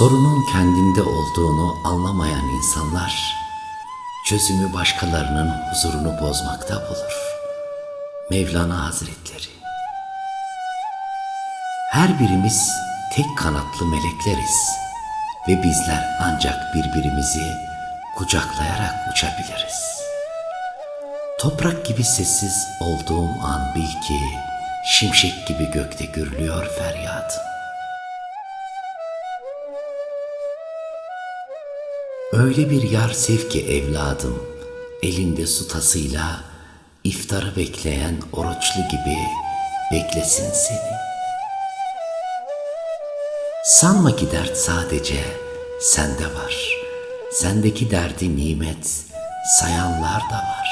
Sorunun kendinde olduğunu anlamayan insanlar çözümü başkalarının huzurunu bozmakta bulur. Mevlana Hazretleri Her birimiz tek kanatlı melekleriz ve bizler ancak birbirimizi kucaklayarak uçabiliriz. Toprak gibi sessiz olduğum an bil ki şimşek gibi gökte gürlüyor feryadım. Öyle bir yar sev ki evladım, elinde su tasıyla iftarı bekleyen oruçlu gibi beklesin seni. Sanma ki dert sadece sende var. Sendeki derdi nimet sayanlar da var.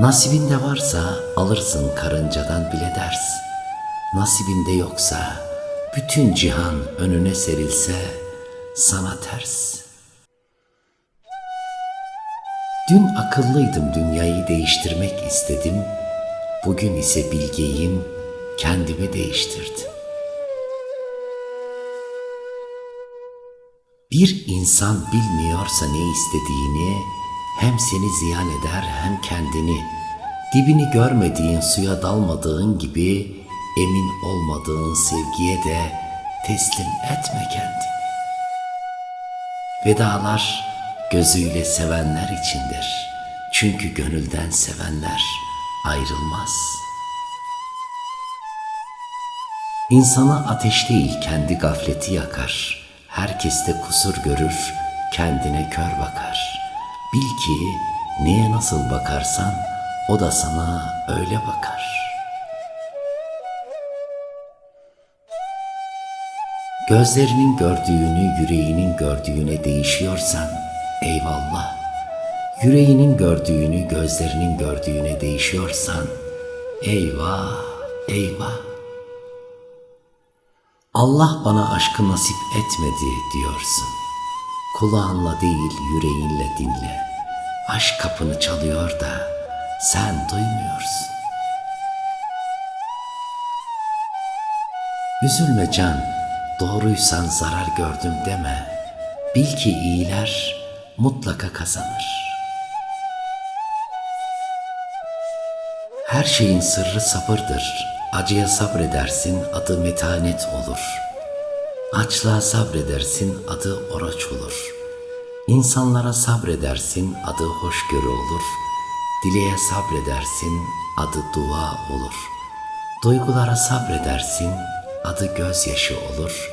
Nasibinde varsa alırsın karıncadan bile ders. Nasibinde yoksa bütün cihan önüne serilse sana ters. Dün akıllıydım dünyayı değiştirmek istedim. Bugün ise bilgeyim kendimi değiştirdim. Bir insan bilmiyorsa ne istediğini hem seni ziyan eder hem kendini. Dibini görmediğin suya dalmadığın gibi emin olmadığın sevgiye de teslim etme kendini. Vedalar gözüyle sevenler içindir. Çünkü gönülden sevenler ayrılmaz. İnsanı ateş değil kendi gafleti yakar. Herkeste kusur görür, kendine kör bakar. Bil ki neye nasıl bakarsan o da sana öyle bakar. Gözlerinin gördüğünü yüreğinin gördüğüne değişiyorsan eyvallah. Yüreğinin gördüğünü gözlerinin gördüğüne değişiyorsan eyvah eyvah. Allah bana aşkı nasip etmedi diyorsun. Kulağınla değil yüreğinle dinle. Aşk kapını çalıyor da sen duymuyorsun. Üzülme can, doğruysan zarar gördüm deme. Bil ki iyiler mutlaka kazanır. Her şeyin sırrı sabırdır. Acıya sabredersin adı metanet olur. Açlığa sabredersin adı oruç olur. İnsanlara sabredersin adı hoşgörü olur. Dileğe sabredersin adı dua olur. Duygulara sabredersin adı gözyaşı olur.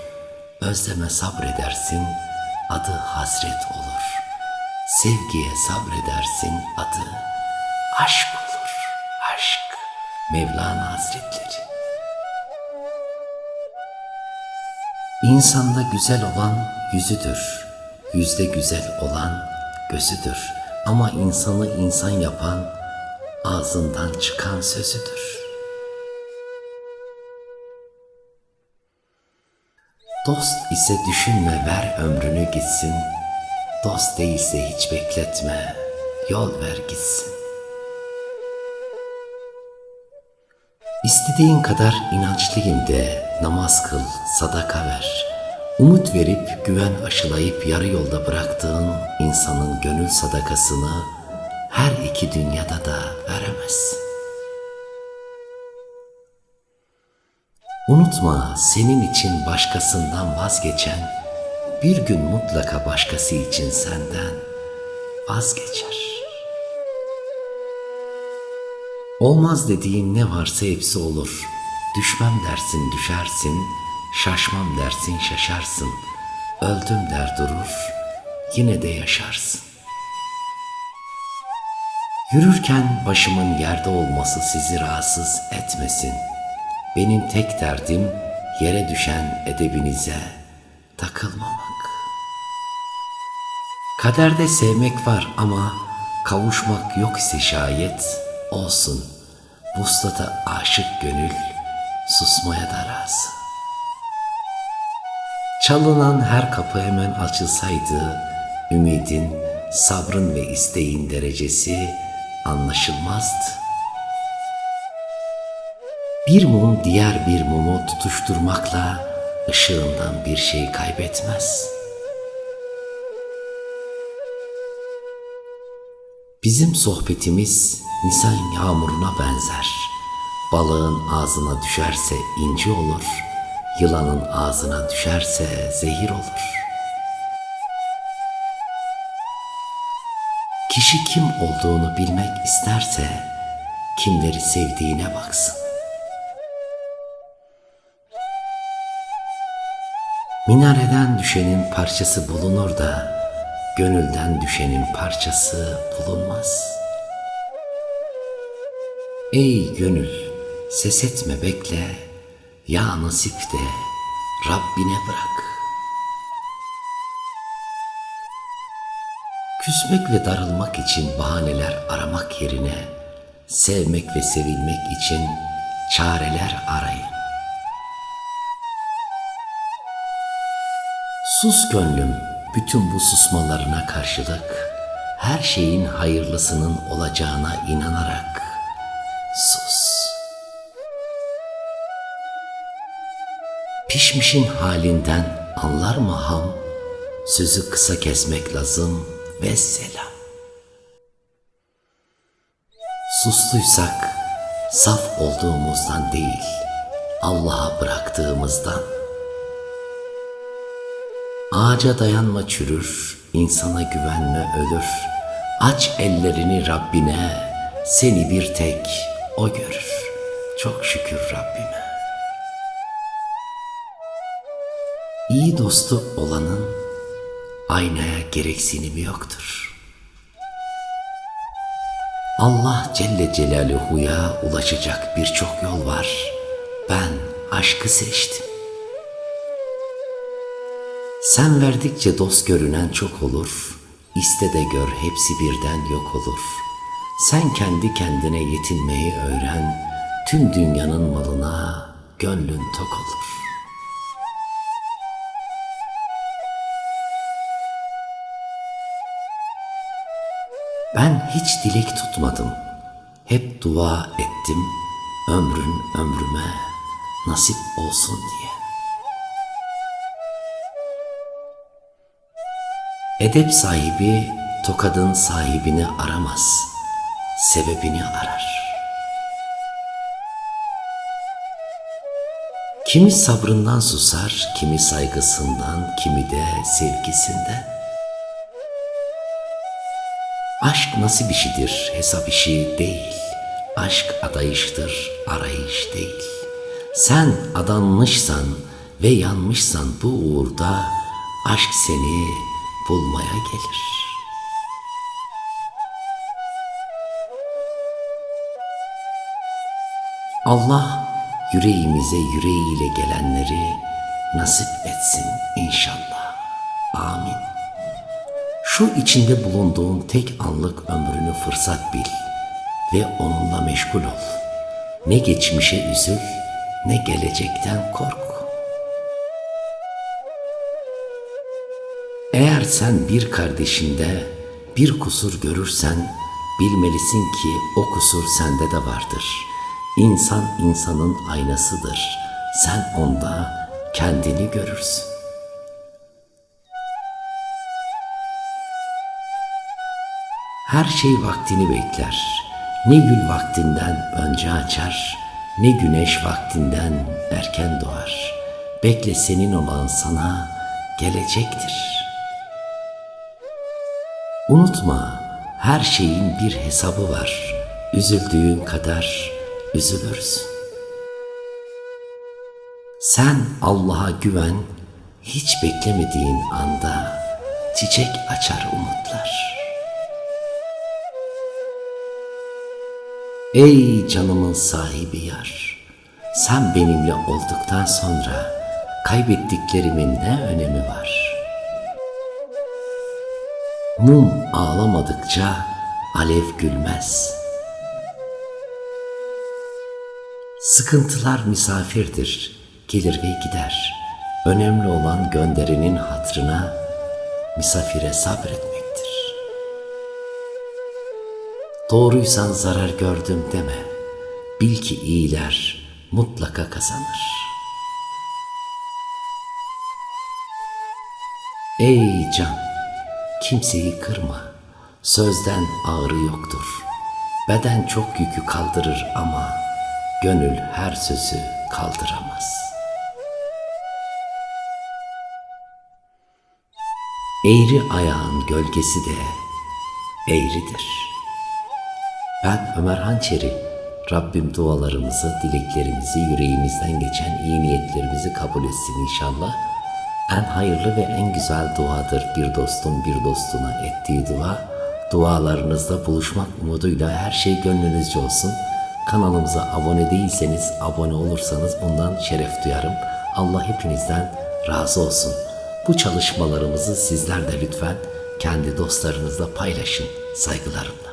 Özleme sabredersin adı hasret olur. Sevgiye sabredersin adı aşk olur. Aşk. Mevlana Hazretleri. İnsanda güzel olan yüzüdür. Yüzde güzel olan gözüdür. Ama insanı insan yapan ağzından çıkan sözüdür. Dost ise düşünme ver ömrünü gitsin. Dost değilse hiç bekletme yol ver gitsin. İstediğin kadar inançlıyım de namaz kıl, sadaka ver. Umut verip güven aşılayıp yarı yolda bıraktığın insanın gönül sadakasını her iki dünyada da veremezsin. Unutma senin için başkasından vazgeçen bir gün mutlaka başkası için senden vazgeçer. Olmaz dediğin ne varsa hepsi olur. Düşmem dersin düşersin, şaşmam dersin şaşarsın. Öldüm der durur, yine de yaşarsın. Yürürken başımın yerde olması sizi rahatsız etmesin. Benim tek derdim yere düşen edebinize takılmamak. Kaderde sevmek var ama kavuşmak yok ise şayet olsun. Vuslata aşık gönül susmaya da razı. Çalınan her kapı hemen açılsaydı, ümidin, sabrın ve isteğin derecesi anlaşılmazdı. Bir mum diğer bir mumu tutuşturmakla ışığından bir şey kaybetmez. Bizim sohbetimiz Nisan yağmuruna benzer. Balığın ağzına düşerse inci olur, yılanın ağzına düşerse zehir olur. Kişi kim olduğunu bilmek isterse kimleri sevdiğine baksın. Minareden düşenin parçası bulunur da gönülden düşenin parçası bulunmaz. Ey gönül ses etme bekle ya nasip de Rabbine bırak. Küsmek ve darılmak için bahaneler aramak yerine sevmek ve sevilmek için çareler arayın. Sus gönlüm bütün bu susmalarına karşılık her şeyin hayırlısının olacağına inanarak sus. Pişmişin halinden anlar mı ham? Sözü kısa kesmek lazım ve selam. Sustuysak saf olduğumuzdan değil, Allah'a bıraktığımızdan. Ağaca dayanma çürür, insana güvenme ölür. Aç ellerini Rabbine, seni bir tek O görür. Çok şükür Rabbime. İyi dostu olanın aynaya gereksinimi yoktur. Allah Celle Celaluhu'ya ulaşacak birçok yol var. Ben aşkı seçtim. Sen verdikçe dost görünen çok olur. İste de gör hepsi birden yok olur. Sen kendi kendine yetinmeyi öğren. Tüm dünyanın malına gönlün tok olur. Ben hiç dilek tutmadım. Hep dua ettim. Ömrün ömrüme nasip olsun diye. Edep sahibi tokadın sahibini aramaz. Sebebini arar. Kimi sabrından susar, kimi saygısından, kimi de sevgisinden. Aşk nasıl bir şeydir, hesap işi değil. Aşk adayıştır, arayış değil. Sen adanmışsan ve yanmışsan bu uğurda aşk seni bulmaya gelir. Allah yüreğimize yüreğiyle gelenleri nasip etsin inşallah. Amin. Şu içinde bulunduğun tek anlık ömrünü fırsat bil ve onunla meşgul ol. Ne geçmişe üzül, ne gelecekten kork. Eğer sen bir kardeşinde bir kusur görürsen, bilmelisin ki o kusur sende de vardır. İnsan insanın aynasıdır. Sen onda kendini görürsün. Her şey vaktini bekler. Ne gül vaktinden önce açar, ne güneş vaktinden erken doğar. Bekle senin olan sana gelecektir. Unutma, her şeyin bir hesabı var. Üzüldüğün kadar üzülürsün. Sen Allah'a güven, hiç beklemediğin anda çiçek açar umutlar.'' Ey canımın sahibi yar, sen benimle olduktan sonra kaybettiklerimin ne önemi var? Mum ağlamadıkça alev gülmez. Sıkıntılar misafirdir, gelir ve gider. Önemli olan gönderinin hatrına misafire sabretmek. Doğruysan zarar gördüm deme. Bil ki iyiler mutlaka kazanır. Ey can, kimseyi kırma. Sözden ağrı yoktur. Beden çok yükü kaldırır ama gönül her sözü kaldıramaz. Eğri ayağın gölgesi de eğridir. Ben Ömer Hançeri. Rabbim dualarımızı, dileklerimizi, yüreğimizden geçen iyi niyetlerimizi kabul etsin inşallah. En hayırlı ve en güzel duadır bir dostun bir dostuna ettiği dua. Dualarınızda buluşmak umuduyla her şey gönlünüzce olsun. Kanalımıza abone değilseniz abone olursanız bundan şeref duyarım. Allah hepinizden razı olsun. Bu çalışmalarımızı sizler de lütfen kendi dostlarınızla paylaşın saygılarımla.